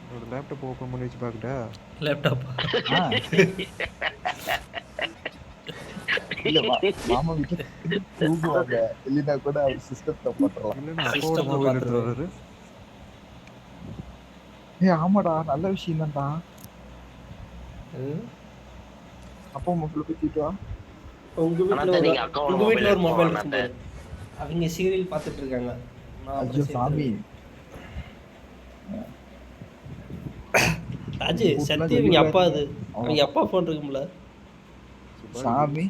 என்னோட laptop open பண்ணி வச்சு பார்க்கட்டா? லேப்டாப் ஆ. இல்ல மா- மாமா வீட்டுல தூங்குவாங்க. இல்லைன்னா கூட அவர் சிஸ்டத்தை போட்டுறலாம் இல்லைன்னா அப்பாவோட System ல மொபைல் எடுத்துட்டு பார்த்துரு. வர்றாரு ஏ ஆமாடா நல்ல விஷயம் தான்டா. அப்பா மொபைல் பத்திட்டு வா. உங்க ஒரு உங்க ஒரு மொபைல் அவங்க சீரியல் பார்த்துட்டு இருக்காங்க. ஐயோ சாமி. ராஜு வெளிய இவங்க அப்பா அது. அவங்க அப்பா ஃபோன் இருக்கும்ல. சாமி.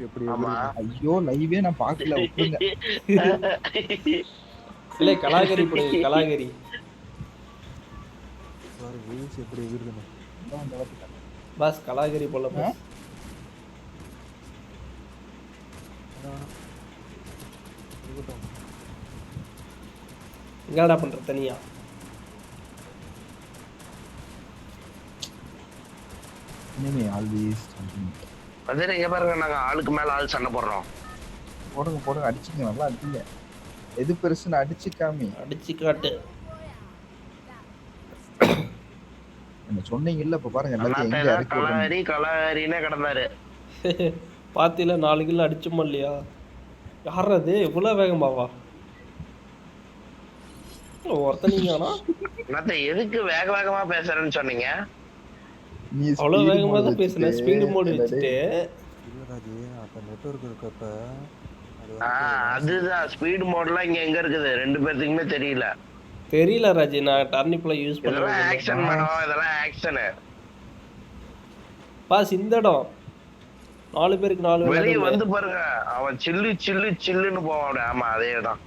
ஐயோ லைவே நான் பார்க்கல இல்ல கலாகரி போடு கலாகரி. எப்படி. பாஸ் கலாகரி போல பாஸ். இருக்கட்டும். என்னடா பண்ற தனியா? இனிமே ஆல்வேஸ் வந்து இங்க பாருங்க நாங்க ஆளுக்கு மேல ஆள் சண்டை போடுறோம். போடுங்க போடுங்க அடிச்சுங்க நல்லா எது பெருசுன்னு அடிச்சு காமி அடிச்சு காட்டு. என்ன சொன்னீங்கல்ல இப்ப பாருங்க எல்லாத்தையும். கலாரி கலாரின்னே கிடந்தாரு. பாத்தியில நாலு கிலோ அடிச்சுமா இல்லையா? யார் அது இவ்வளவு வேகமாவா? ஒருத்தனீங்கண்ணா அண்ணாத்த எதுக்கு வேக வேகமா பேசுறேன்னு சொன்னீங்க? நீ அவ்வளவு வேகமா தான் பேசுனேன். வச்சுட்டு, ஸ்பீடு மோடு வச்சுட்டு. இல்ல ராஜி அப்ப நெட்வொர்க் இருக்கப்ப அது அதுதான். ஸ்பீடு மோட்லாம் இங்க எங்க இருக்குது? ரெண்டு பேர்த்துக்குமே தெரியல. தெரியல ராஜி. நான் டர்னிப்ல யூஸ் பண்ணுவேன் ஆக்ஷன் மேடம் இதெல்லாம் ஆக்ஷனு பாஸ் இந்த இடம். நாலு பேருக்கு நாலு வெளிய இடம் வந்து பாருங்க. அவன் சில்லு சில்லு சில்லுன்னு போவான். ஆமா அதேதான்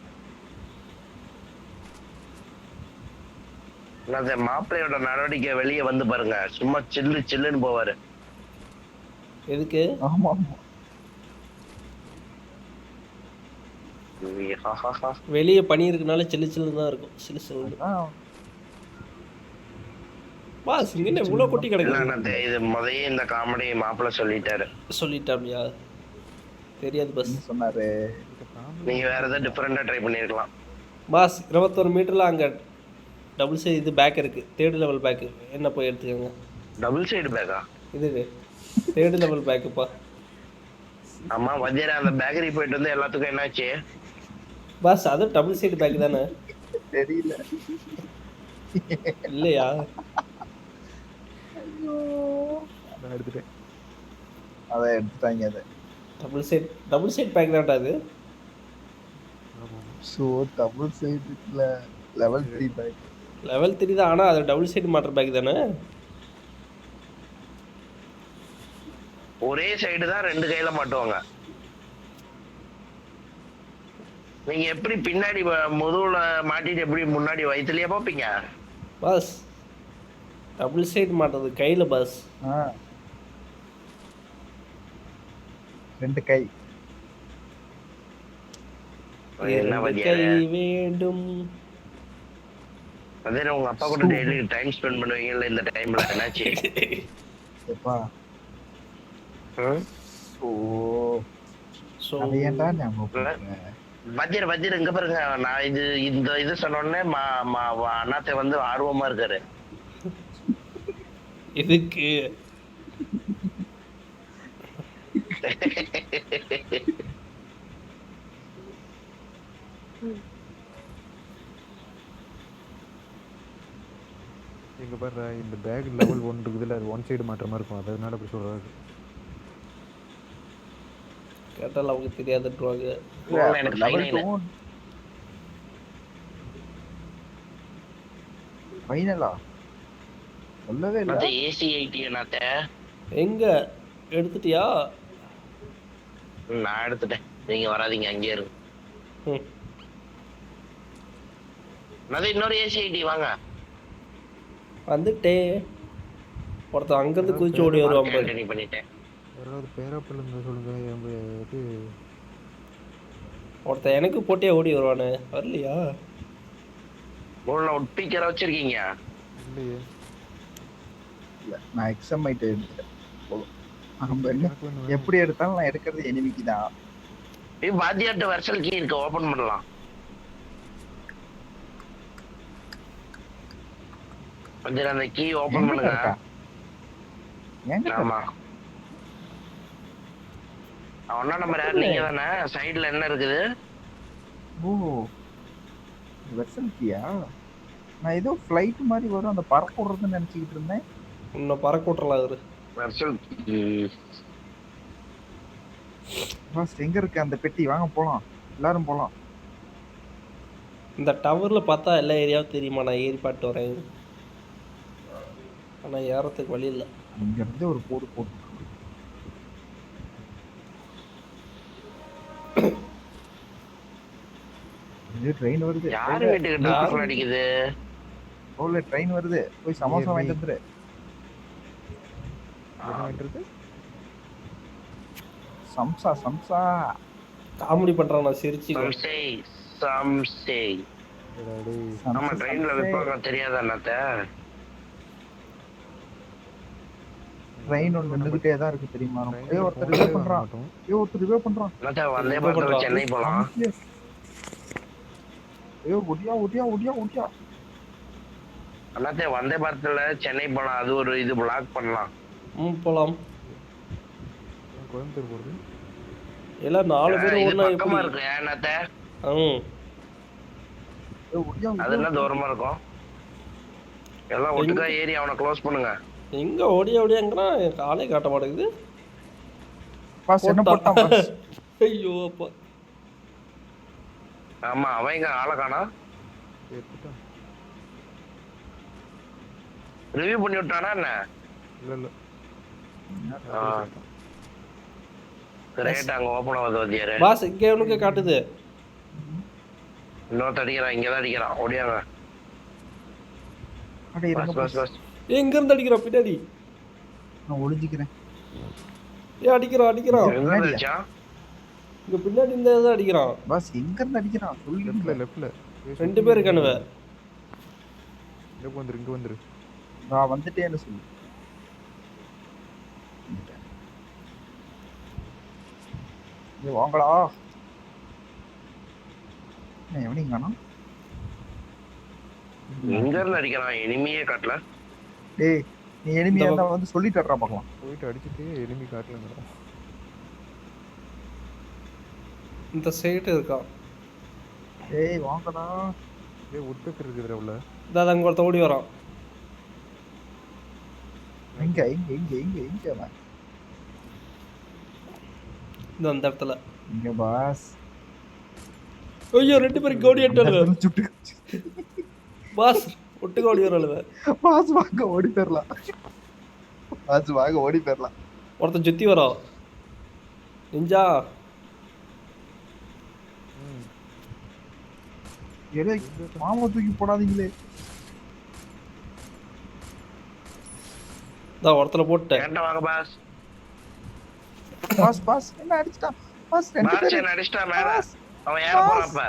அந்த மாப்பிள்ளையோட நடவடிக்கை வெளியே வந்து பாருங்க. சும்மா சில்லு சில்லுன்னு போவாரு. எதுக்கு? ஆமா. ஆமா. வெளியே பனி இருக்கனால சில்லு சில்லு தான் இருக்கும். சில்லு சில்லு பாஸ் இங்க என்ன இவ்வளவு கொட்டி கிடக்கு? இது முதையே இந்த காமெடி மாப்பிள்ளை சொல்லிட்டாரு. சொல்லிட்டாப்லையா? தெரியாது பாஸ் சொன்னாரு? நீங்க வேற ஏதாவது டிஃபரெண்டா ட்ரை பண்ணிருக்கலாம். பாஸ் இருபத்தொரு மீட்டர்ல அங்க டபுள் சைடு இது பேக் இருக்கு. தேர்டு லெவல் பேக் என்ன போய் எடுத்துக்கோங்க? டபுள் சைடு பேக்கா இது தேர்டு லெவல் பேக்குப்பா ஆமா வஜ்ஜரா அந்த பேக்கரி போயிட்டு வந்து எல்லாத்துக்கும் என்னாச்சு? பாஸ் அது டபுள் சைடு பேக் தானே? தெரியல. இல்லையா? நான் எடுத்துட்டேன். அத எடுத்துட்டாங்க அதை. Double side double side bag தான்டா அது. ஸோ டபுள் சைடு இருக்குல்ல level three bag level three தான் ஆனால் அது டபுள் சைடு மாட்டர் பேக் தானே? ஒரே சைடு தான் ரெண்டு கையில மாட்டுவாங்க. நீங்க எப்படி பின்னாடி முதுகுல மாட்டிட்டு எப்படி முன்னாடி வயிற்றுலயே பாப்பீங்க பாஸ் டபுள் சைடு மாட்டுறது கையில் பாஸ் ரெண்டு கை. என்ன வேண்டும். அதே உங்க அப்பா கூட டெய்லி டைம் ஸ்பெண்ட் பண்ணுவீங்கல்ல இந்த டைம்ல என்னாச்சு எப்பா? ஓ. அதை ஏன்டா ஞாபகம் பண்ற? வஜ்ஜர் வஜ்ஜர் இங்க பாருங்க. நான் இது இந்த இது சொன்ன உடனே மா மா வா- அண்ணாத்தை வந்து ஆர்வமா இருக்காரு. இதுக்கு இங்க பாரு இந்த பேக் லெவல் ஒன் இருக்குதுல்ல அது ஒன் சைடு மாற்ற மாதிரி இருக்கும். அதனால அப்படி சொல்றாரு கேட்டால் அவங்க தெரியாதுன்றாங்க எனக்கு ஃபைனலா சொல்லவே இல்ல. ஏசி ஐடி அண்ணாத்தை. எங்க? எடுத்துட்டியா? நான் எடுத்துட்டேன். நீங்க வராதீங்க அங்கேயே. அண்ணாத்தை இன்னொரு ஏசி ஐடி வாங்க. வந்துட்டே. ஒருத்தன் அங்கேருந்து குதிச்சு ஓடி வருவான் பாரு யாராவது பேராப்பிள் இருந்தா சொல்லுங்க இது ஒருத்தன் எனக்கு போட்டே ஓடி வருவானே. வரலையா? உள்ள ஒட்டிக்கிற வச்சிருக்கீங்க. இல்லையே. இல்ல நான் எக்ஸாம் ஆயிட்டு எடுத்துட்டேன் எப்படி எடுத்தாலும் நான் எடுக்கிறது எனிமிக்கு தான் ஏய், வாத்தியார்ட்ட வெர்சல் கீ இருக்கு ஓபன் பண்ணலாம். கொஞ்சம் அந்த கீ ஓபன் பண்ணுங்க. ஆமா. ஒன்னா நம்பர் யார் நீங்க தானே சைடுல என்ன இருக்குது? ஓ வெர்சல் கீயா நான் ஏதோ ஃப்ளைட் மாதிரி வரும் அந்த பறக்க விடுறதுன்னு நினைச்சுக்கிட்டு இருந்தேன். உன்னை பறக்க விட்றலாம் அவரு வெர்சல் ஃபர்ஸ்ட் எங்க இருக்கு அந்த பெட்டி? வாங்க போலாம். எல்லாரும் போலாம். இந்த டவரில் பார்த்தா எல்லா ஏரியாவும் தெரியுமா? நான் ஏறி பாட்டு வரேன். ஆனால் ஏறத்துக்கு வழி இல்லை. இங்க இருந்து ஒரு போடு போட்டு ட்ரெயின் வருது. யாரு வீட்டுக்கிட்ட phone அடிக்குது? ரோட்ல ட்ரெயின் வருது. போய் சமோசா வாங்கிட்டு வந்துரு. வாங்கிட்டு சம்சா சம்சா. காமெடி பண்ணுறான் நான் சிரிச்சு சம்சே சம்சே. ஆமா ட்ரெயின்ல விற்பாங்க தெரியாத அண்ணாத்த? ட்ரெயின் ஒன்று நின்றுகிட்டே தான் இருக்கு தெரியுமா? ஏ ஒருத்தர் ரிவே பண்றான். ஏ ஒருத்தர் ரிவே பண்றான். அண்ணாத்த வந்தே பார்த்து சென்னை போலாம். ஏ ஒடியா ஒடியா ஒடியா ஒடியா. அண்ணாத்தே வந்தே பாரத்ல சென்னை போலாம் அது ஒரு இது பிளாக் பண்ணலாம். ம் போகலாம் கோயம்புத்தூர் போகிறது எல்லாம் நாலு பேர் ஒன்றா பக்கமா எப்படி? இருக்கு அண்ணாத்த? ம். அது என்ன தூரமா இருக்கும்? எல்லாம் ஒட்டுக்கா ஏறி அவனை க்ளோஸ் பண்ணுங்க. எங்கே ஓடிய ஓடியாங்கன்னா எனக்கு ஆளே காட்ட மாட்டேங்குது. பாஸ் என்ன போட்டான். பாஸ் ஐயோ அப்பா. ஆமா அவன் இங்க ஆளை காணா? ரிவ்யூ பண்ணி விட்டானா என்ன? இல்லை இல்லை. ரைட் அங்க ஓபன் ஆகுது வந்தியாரு பாஸ் இங்கே உனக்கு காட்டுது. இன்னொருத்த அடிக்கிறான் இங்கதான் அடிக்கிறான். ஓடியாங்க பஸ் பாஸ் பஸ் எங்க இருந்து அடிக்கிறான் பின்னாடி? நான் ஒளிஞ்சிக்கிறேன். ஏன் அடிக்கிறான் அடிக்கிறான். இங்க பின்னாடி இந்த தான் அடிக்கிறான். பாஸ் எங்க இருந்து அடிக்கிறான்? சொல்லி. லெஃப்டில் ரெண்டு பேர் இருக்கானுவ. இங்கே வந்துரு இங்கே வந்துரு நான் வந்துட்டேன்னு சொல்லு. ஏய், வாங்கடா. காணோம்? எங்க இருந்து அடிக்கிறான்? இனிமையே காட்டல. டேய் நீ எனிமியா இந்த இருந்தா வந்து சொல்லிட்டு பார்க்கலாம். போயிட்டு அடிச்சுட்டு எனிமி காட்டலங்கிறோம் இந்த சைடு இருக்கான் டேய் வாங்கடா. ஏ உட்பெக்கர் இருக்குதுடா உள்ள. இதான் அங்க ஒருத்த ஓடி வரான். எங்க எங்க எங்க எங்க எங்க அவன்? இந்த அந்த இடத்துல. இங்க பாஸ். ஐயோ ரெண்டு பேரும் கோடி சுட்டு. பாஸ். ஒட்டுக்க ஓடி வராளுவ பாஸ் வாங்க ஓடி போயிடலாம் பாஸ் வாங்க ஓடி போயிடலாம் ஒருத்தன் சுத்தி வரான் நிஞ்சா. மாமா தூக்கி போடாதீங்களே. இதான் ஒருத்தனை போட்டேன் வாங்க பாஸ்? பாஸ் பாஸ் என்ன அடிச்சிட்டான்? பாஸ் ரெண்டு பேர். மார்ச்சன் அடிச்சிட்டா மேல? அவன் ஏற போறான் அப்ப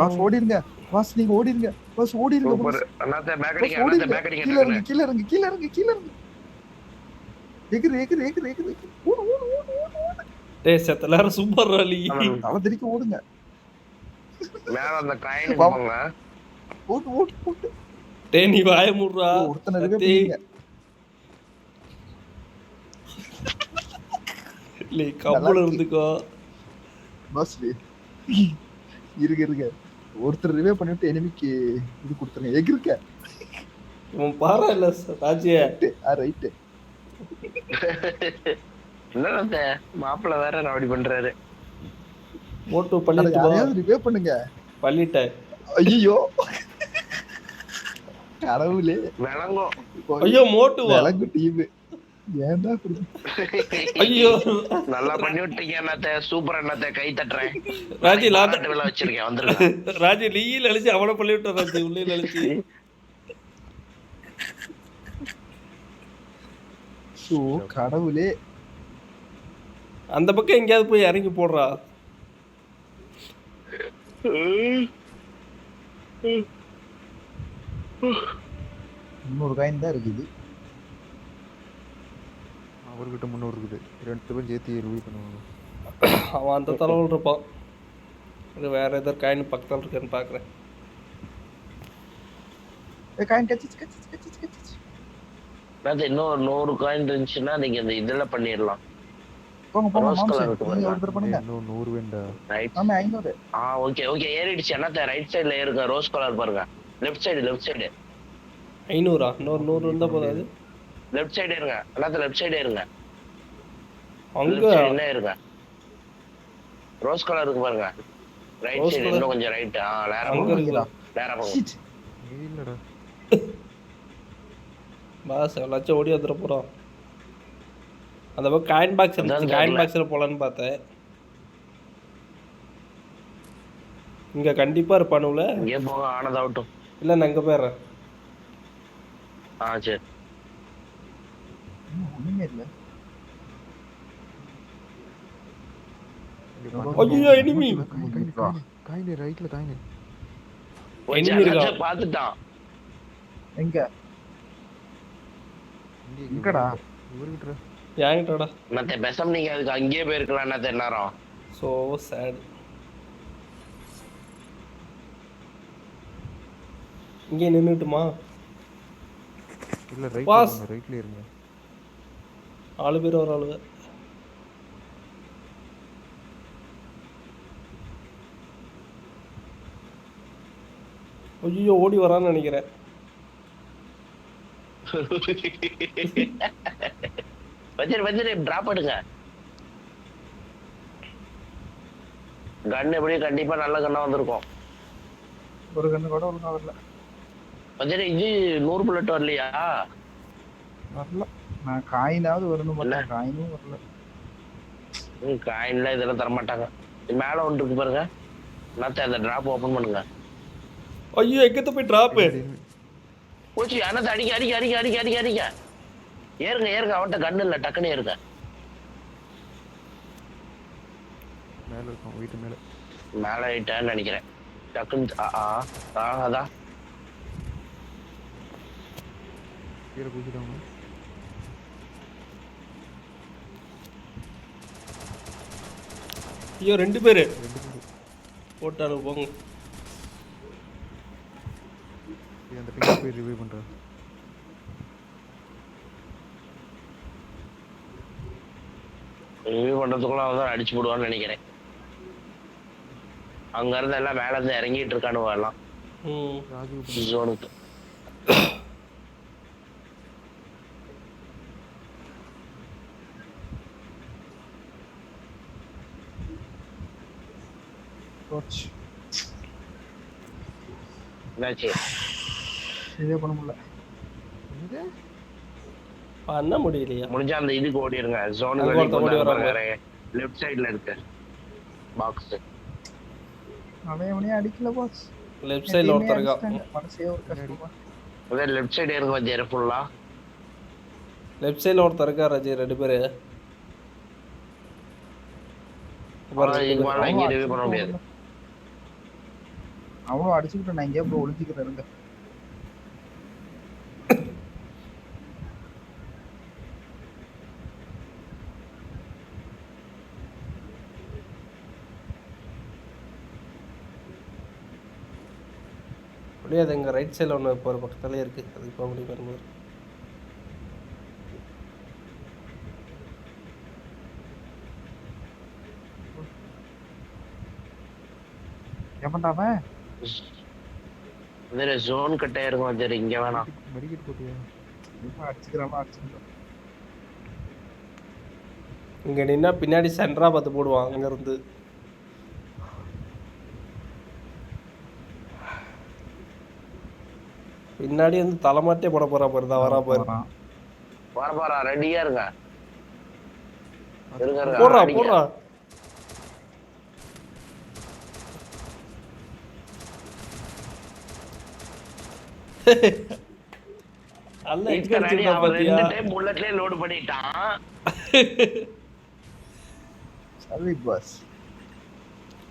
பாஸ் ஓடிருங்க. பாஸ் நீங்க ஓடிருங்க. ஓடிருங்க பேக் அடிக்க கீழ இறங்கு கீழ இறங்கு கீழ இறங்கு கீழ இறங்கு. எகிரு எகிரு எகிரு எகிரு. ஓடு ஓடு ஓடு ஓடு ஓடு. டேய் செத்த சூப்பர் ராலி தலை தெறிக்க ஓடுங்க. மேல அந்த வா. போங்க. ஓடு ஓடு ஓடு. டேய் நீ வாய மூடுறா. ஒருத்தனை பண்ணீங்க. இல்லை கம்பளம் இருந்துக்கோ. பாஸ் இருங்க இருங்க ஒருத்தர் ரிவே பண்ணிட்டு எனிமிக்கு இது கொடுத்துருங்க. எகிருக்க. இவன் பாரா இல்ல ராஜிய ஆ ரைட்டு என்ன மாப்பிள்ள வேற ரவுடி பண்றாரு? மோட்டு பண்ணிட்டு வா. யாரையாவது ரிவே பண்ணுங்க. பண்ணிட்டேன் ஐயோ கடவுளே. விளங்கும். ஐயோ மோட்டு வா. விலங்கு டீம் ஏன்டா ஐயோ. நல்லா பண்ணி விட்டீங்க அண்ணாத்த. சூப்பர் அண்ணாத்த. கை தட்டுறேன். ராஜி பாராட்டு விழா வச்சிருக்கேன். வந்துருங்க. ராஜி லீயில் அழிச்சு அவனை பண்ணி விட்டான் ராஜி. உள்ளே அழிச்சு கடவுளே. அந்த பக்கம் எங்கேயாவது போய் இறங்கி போடுறா. முந்நூறு காயின் தான் இருக்குது. அவர்கிட்ட இருக்குது. ரெண்டு பேரும் சேர்த்து ரிவ்யூ பண்ணுவாங்க. அவன் அந்த தலைவில் இருப்பான். இது வேற ஏதோ காயின் பக்கத்தில் இருக்கேன்னு பார்க்குறேன் காயின் கச்சிச்சு கச்சிச்சு கச்சிச்சு கச்சிச்சு அதாவது இன்னும் நூறு காயின் இருந்துச்சுன்னா நீங்க இந்த இதுல பண்ணிடலாம் போங்க போங்க நூறு வேண்டா? ரைட் மாமே ஐநூறு. ஆ ஓகே ஓகே ஏறிடுச்சு. என்னத்த ரைட் சைடுல இருக்க ரோஸ் கலர் பாருங்க. லெஃப்ட் சைடு லெஃப்ட் சைடு ஐநூறா? இன்னொரு நூறு இருந்தால் போதாது. லெஃப்ட் சைடு இருங்க. அண்ணாத்த லெஃப்ட் சைடு இருங்க. அங்கே என்ன இருங்க. ரோஸ் கலர் இருக்கு பாருங்க. Right side? இன்னும் கொஞ்சம் ரைட் ஆ நேரா அங்க போங்க. இருக்குதா? நேரா போங்க. இல்லடா. பாஸ் எவ்வளோச்சும் ஓடி வந்துட போகிறோம் அந்த பக்கம் காயின் பாக்ஸ் இருந்துச்சு. காயின். பாக்ஸில் போகலான்னு பார்த்தேன். இங்கே கண்டிப்பாக இருப்பானுல. இங்கே போங்க ஆனதாகட்டும் இல்லை நான் அங்கே போயிடுறேன். ஆ சரி. ஒண்ணுமே இல்ல. ஐயோ, enemy. காயின் ரைட்ல காயின் Enemy இருக்கா? பார்த்துட்டான் எங்க? எங்கடா? இவர்கிட்ட ஏங்கிட்டடா என்னத்த பெசம் நீங்க அதுக்கு அங்கேயே போயிருக்கலாம். என்னத்த நேரம் ஸோ சேட் இங்கே நின்றுட்டுமா இல்ல. ரைட்ல ரைட்ல இருங்க. ஆளு பேர் ஒரு ஆளு ஐயோ ஓடி வரான்னு நினைக்கிறேன். வச்சிரு வச்சிரு டிராப் எடுங்க. கன் எப்படியும் கண்டிப்பா நல்ல கண்ணா வந்திருக்கும். ஒரு கண்ணு கூட ஒழுங்கா வரல. வச்சிரு இது நூறு புல்லட் வரலையா? வரல. நான் காயினாவது வரணும் இல்ல. பார்த்தா காயினும் வரல. காயின்ல இதெல்லாம் தர மாட்டாங்க மேல ஒன்று இருக்கு பாருங்க. என்னத்த அந்த டிராப் ஓபன் பண்ணுங்க. ஐயோ எங்கத்த போய் டிராப்பு போச்சு அண்ணாத்த அடிக்க அடிக்க அடிக்க அடிக்க அடிக்க அடிக்க. ஏறுங்க ஏறுங்க அவன்கிட்ட கண்ணு இல்ல டக்குன்னு ஏறுங்க. மேல இருக்கும் வீட்டு மேல. மேல ஆயிட்டான்னு நினைக்கிறேன். டக்குன்னு ஆ ஆ ஆ அதான். கீழே குதிச்சிட்டாங்க ஐயோ ரெண்டு பேர். போட்டானு போங்க. அந்த பிங்க் போய் ரிவ்யூ பண்றேன் ரிவ்யூ பண்றதுக்குள்ள அவன் தான் அடிச்சு போடுவான்னு நினைக்கிறேன். அங்க இருந்து எல்லாம் மேல இருந்து இறங்கிட்டு இருக்கானு எல்லாம் ம். ராஜு ஜோனுக்கு போச்சு என்னாச்சு? இதே பண்ண முடியல. பண்ண முடியலையா? முடிஞ்சா அந்த இதுக்கு ஓடிடுங்க ஜோனுக்கு வராங்க. லெஃப்ட் சைடுல இருக்கு. பாக்ஸ் அவன் அடிக்கல பாஸ் லெஃப்ட் சைடில் ஒருத்தர் இருக்கான். மனசே ஒரு கஷ்டமா அதே லெஃப்ட் சைடு இருக்கு வச்சிரு ஃபுல்லா லெஃப்ட் சைடில் ஒருத்தர் இருக்கா ரஜி ரெண்டு பேர். இங்கே ரிவ்யூ பண்ண முடியாது. அவனும் அடிச்சுக்கிட்டு நான் எங்கேயோ போய் ஒளிஞ்சுக்கிறேன் இருங்க. முடியாது எங்கள் ரைட் சைடில் ஒன்று ஒரு பக்கத்துலேயே இருக்குது அதுக்கு போக முடியும் வரும்போது. எவன்டா அதே ஜோன் கட்டே இருக்கும் வச்சிரு இங்க வேணாம். போட்டியா? இங்கே நின்னா பின்னாடி சென்டரா பார்த்து போடுவான் அங்கேருந்து பின்னாடி வந்து தலைமாட்டே போட போறா பாரு தான் வரா பாரு. வர போறா ரெடியா இருங்க. போடுறா. போடுறா. அல்ல எங்க இத்தனை அடி அடிச்சிருந்தா அவன் பாத்தியா? ரெண்டு டைம் புல்லட்லயே லோடு பண்ணிட்டான். சரி பாஸ்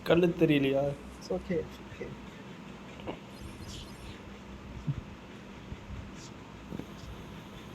கண்ணு தெரியலையா? It's okay